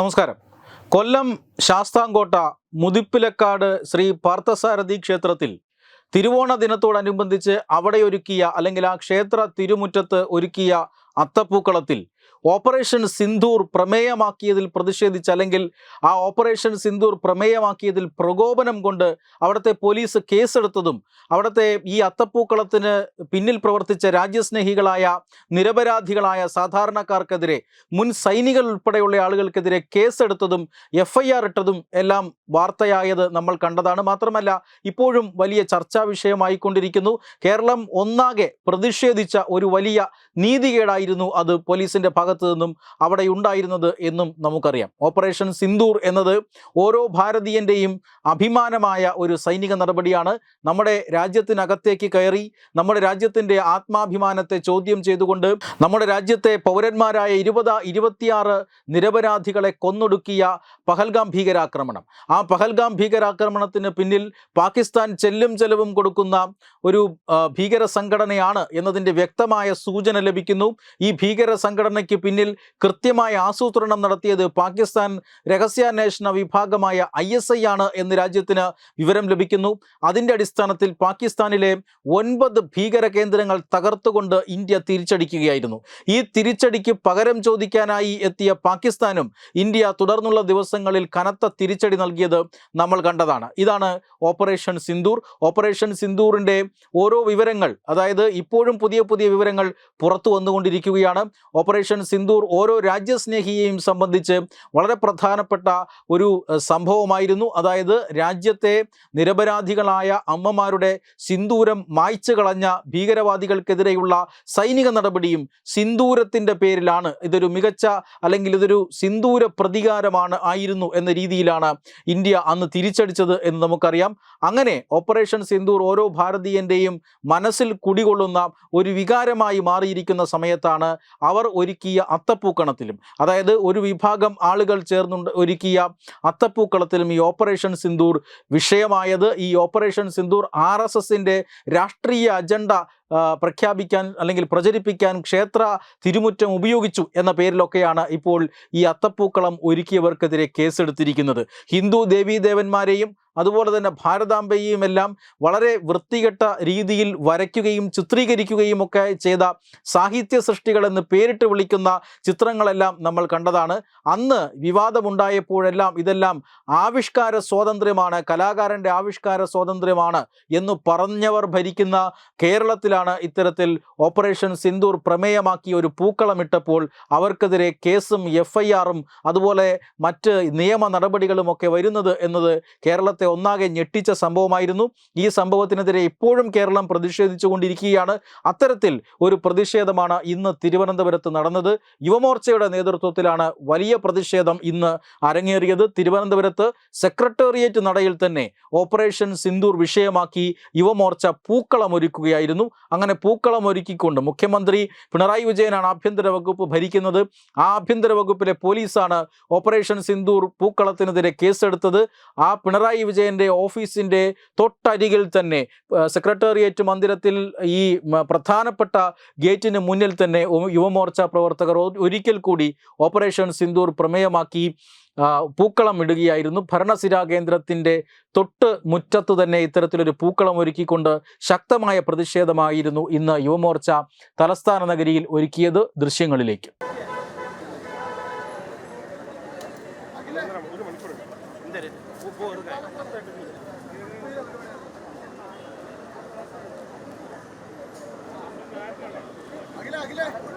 നമസ്കാരം. കൊല്ലം ശാസ്താംകോട്ട മുതിപ്പിലക്കാട് ശ്രീ പാർത്ഥസാരഥി ക്ഷേത്രത്തിൽ തിരുവോണ ദിനത്തോടനുബന്ധിച്ച് അവിടെ ഒരുക്കിയ അല്ലെങ്കിൽ ആ ക്ഷേത്ര തിരുമുറ്റത്ത് ഒരുക്കിയ അത്തപ്പൂക്കളത്തിൽ. ഓപ്പറേഷൻ സിന്ധൂർ പ്രമേയമാക്കിയതിൽ പ്രതിഷേധിച്ച് അല്ലെങ്കിൽ ആ ഓപ്പറേഷൻ സിന്ധൂർ പ്രമേയമാക്കിയതിൽ പ്രകോപനം കൊണ്ട് അവിടുത്തെ പോലീസ് കേസെടുത്തതും അവിടുത്തെ ഈ അത്തപ്പൂക്കളത്തിന് പിന്നിൽ പ്രവർത്തിച്ച രാജ്യസ്നേഹികളായ നിരപരാധികളായ സാധാരണക്കാർക്കെതിരെ മുൻ സൈനികർ ഉൾപ്പെടെയുള്ള ആളുകൾക്കെതിരെ കേസെടുത്തതും എഫ് ഐ ആർ ഇട്ടതും എല്ലാം വാർത്തയായത് നമ്മൾ കണ്ടതാണ്. മാത്രമല്ല ഇപ്പോഴും വലിയ ചർച്ചാ വിഷയമായിക്കൊണ്ടിരിക്കുന്നു. കേരളം ഒന്നാകെ പ്രതിഷേധിച്ച ഒരു വലിയ നീതികേടായിരുന്നു അത് പോലീസിന്റെ ഭാഗത്തു നിന്നും അവിടെ ഉണ്ടായിരുന്നത് എന്നും നമുക്കറിയാം. ഓപ്പറേഷൻ സിന്ദൂർ എന്നത് ഓരോ ഭാരതീയന്റെയും അഭിമാനമായ ഒരു സൈനിക നടപടിയാണ്. നമ്മുടെ രാജ്യത്തിനകത്തേക്ക് കയറി നമ്മുടെ രാജ്യത്തിന്റെ ആത്മാഭിമാനത്തെ ചോദ്യം ചെയ്തുകൊണ്ട് നമ്മുടെ രാജ്യത്തെ പൗരന്മാരായ ഇരുപത് ഇരുപത്തിയാറ് നിരപരാധികളെ കൊന്നൊടുക്കിയ പഹൽഗാം ഭീകരാക്രമണം. ആ പഹൽഗാം ഭീകരാക്രമണത്തിന് പിന്നിൽ പാകിസ്ഥാൻ ചെല്ലും ചെലവും കൊടുക്കുന്ന ഒരു ഭീകര സംഘടനയാണ് എന്നതിന്റെ വ്യക്തമായ സൂചന ലഭിക്കുന്നു. ഈ ഭീകര സംഘടനയ്ക്ക് പിന്നിൽ കൃത്യമായ ആസൂത്രണം നടത്തിയത് പാകിസ്ഥാൻ രഹസ്യാന്വേഷണ വിഭാഗമായ ഐ എസ് ഐ ആണ് എന്ന് രാജ്യത്തിന് വിവരം ലഭിക്കുന്നു. അതിന്റെ അടിസ്ഥാനത്തിൽ പാകിസ്ഥാനിലെ ഒൻപത് ഭീകര കേന്ദ്രങ്ങൾ തകർത്തുകൊണ്ട് ഇന്ത്യ തിരിച്ചടിക്കുകയായിരുന്നു. ഈ തിരിച്ചടിക്ക് പകരം ചോദിക്കാനായി എത്തിയ പാകിസ്ഥാനും ഇന്ത്യ തുടർന്നുള്ള ദിവസങ്ങളിൽ കനത്ത തിരിച്ചടി നൽകിയത് നമ്മൾ കണ്ടതാണ്. ഇതാണ് ഓപ്പറേഷൻ സിന്ദൂർ. ഓപ്പറേഷൻ സിന്ദൂറിന്റെ ഓരോ വിവരങ്ങൾ അതായത് ഇപ്പോഴും പുതിയ പുതിയ വിവരങ്ങൾ പുറത്തു വന്നുകൊണ്ടിരിക്കുകയാണ് ഓപ്പറേഷൻ സിന്ദൂർ ഓരോ രാജ്യസ്നേഹിയെയും സംബന്ധിച്ച് വളരെ പ്രധാനപ്പെട്ട ഒരു സംഭവമായിരുന്നു. അതായത് രാജ്യത്തെ നിരപരാധികളായ അമ്മമാരുടെ സിന്ദൂരം മായ്ച്ചു കളഞ്ഞ ഭീകരവാദികൾക്കെതിരെയുള്ള സൈനിക നടപടിയും സിന്ദൂരത്തിന്റെ പേരിലാണ്. ഇതൊരു മികച്ച അല്ലെങ്കിൽ ഇതൊരു സിന്ദൂര പ്രതികാരമാണ് ആയിരുന്നു എന്ന രീതിയിലാണ് ഇന്ത്യ അന്ന് തിരിച്ചടിച്ചത് എന്ന് നമുക്കറിയാം. അങ്ങനെ ഓപ്പറേഷൻ സിന്ദൂർ ഓരോ ഭാരതീയന്റെയും മനസ്സിൽ കുടികൊള്ളുന്ന ഒരു വികാരമായി മാറിയിരിക്കുന്ന സമയത്താണ് അവർ ഒരുക്കിയ അത്തപ്പൂക്കണത്തിലും. അതായത് ഒരു വിഭാഗം ആളുകൾ ചേർന്നുണ്ട് ഒരുക്കിയ അത്തപ്പൂക്കളത്തിലും ഈ ഓപ്പറേഷൻ സിന്ദൂർ വിഷയമായത്. ഈ ഓപ്പറേഷൻ സിന്ദൂർ ആർ എസ് എസിന്റെ രാഷ്ട്രീയ അജണ്ട പ്രഖ്യാപിക്കാൻ അല്ലെങ്കിൽ പ്രചരിപ്പിക്കാൻ ക്ഷേത്ര തിരുമുറ്റം ഉപയോഗിച്ചു എന്ന പേരിലൊക്കെയാണ് ഇപ്പോൾ ഈ അത്തപ്പൂക്കളം ഒരുക്കിയവർക്കെതിരെ കേസെടുത്തിരിക്കുന്നത്. ഹിന്ദു ദേവീദേവന്മാരെയും അതുപോലെ തന്നെ ഭാരതാംബയെയും എല്ലാം വളരെ വൃത്തികെട്ട രീതിയിൽ വരയ്ക്കുകയും ചിത്രീകരിക്കുകയും ഒക്കെ ചെയ്ത സാഹിത്യ സൃഷ്ടികളെന്ന് പേരിട്ട് വിളിക്കുന്ന ചിത്രങ്ങളെല്ലാം നമ്മൾ കണ്ടതാണ്. അന്ന് വിവാദമുണ്ടായപ്പോഴെല്ലാം ഇതെല്ലാം ആവിഷ്കാര സ്വാതന്ത്ര്യമാണ് കലാകാരന്റെ ആവിഷ്കാര സ്വാതന്ത്ര്യമാണ് എന്ന് പറഞ്ഞവർ ഭരിക്കുന്ന കേരളത്തിലാണ് ഇത്തരത്തിൽ ഓപ്പറേഷൻ സിന്ദൂർ പ്രമേയമാക്കി ഒരു പൂക്കളമിട്ടപ്പോൾ അവർക്കെതിരെ കേസും എഫ് അതുപോലെ മറ്റ് നിയമ നടപടികളുമൊക്കെ വരുന്നത് എന്നത് കേരളത്തെ ഒന്നാകെ ഞെട്ടിച്ച സംഭവമായിരുന്നു. ഈ സംഭവത്തിനെതിരെ ഇപ്പോഴും കേരളം പ്രതിഷേധിച്ചു കൊണ്ടിരിക്കുകയാണ് അത്തരത്തിൽ ഒരു പ്രതിഷേധമാണ് ഇന്ന് തിരുവനന്തപുരത്ത് നടന്നത്. യുവമോർച്ചയുടെ നേതൃത്വത്തിലാണ് വലിയ പ്രതിഷേധം ഇന്ന് അരങ്ങേറിയത്. തിരുവനന്തപുരത്ത് സെക്രട്ടേറിയറ്റ് നടയിൽ തന്നെ ഓപ്പറേഷൻ സിന്ദൂർ വിഷയമാക്കി യുവമോർച്ച പൂക്കളം ഒരുക്കുകയായിരുന്നു. അങ്ങനെ പൂക്കളം ഒരുക്കിക്കൊണ്ട് മുഖ്യമന്ത്രി പിണറായി വിജയനാണ് ആഭ്യന്തര വകുപ്പ് ഭരിക്കുന്നത്. ആ ആഭ്യന്തര വകുപ്പിലെ പോലീസാണ് ഓപ്പറേഷൻ സിന്ദൂർ പൂക്കളത്തിനെതിരെ കേസെടുത്തത്. ആ പിണറായി വിജയന്റെ ഓഫീസിന്റെ തൊട്ടരികിൽ തന്നെ സെക്രട്ടേറിയറ്റ് മന്ദിരത്തിൽ ഈ പ്രധാനപ്പെട്ട ഗേറ്റിന് മുന്നിൽ തന്നെ യുവമോർച്ച പ്രവർത്തകർ ഒരിക്കൽ കൂടി ഓപ്പറേഷൻ സിന്ദൂർ പ്രമേയമാക്കി പൂക്കളം ഇടുകയായിരുന്നു. ഭരണസിരാ കേന്ദ്രത്തിന്റെ തൊട്ട് മുറ്റത്ത് തന്നെ ഇത്തരത്തിലൊരു പൂക്കളം ഒരുക്കിക്കൊണ്ട് ശക്തമായ പ്രതിഷേധമായിരുന്നു ഇന്ന് യുവമോർച്ച തലസ്ഥാന നഗരിയിൽ ഒരുക്കിയത് ദൃശ്യങ്ങളിലേക്ക്. 来，给来。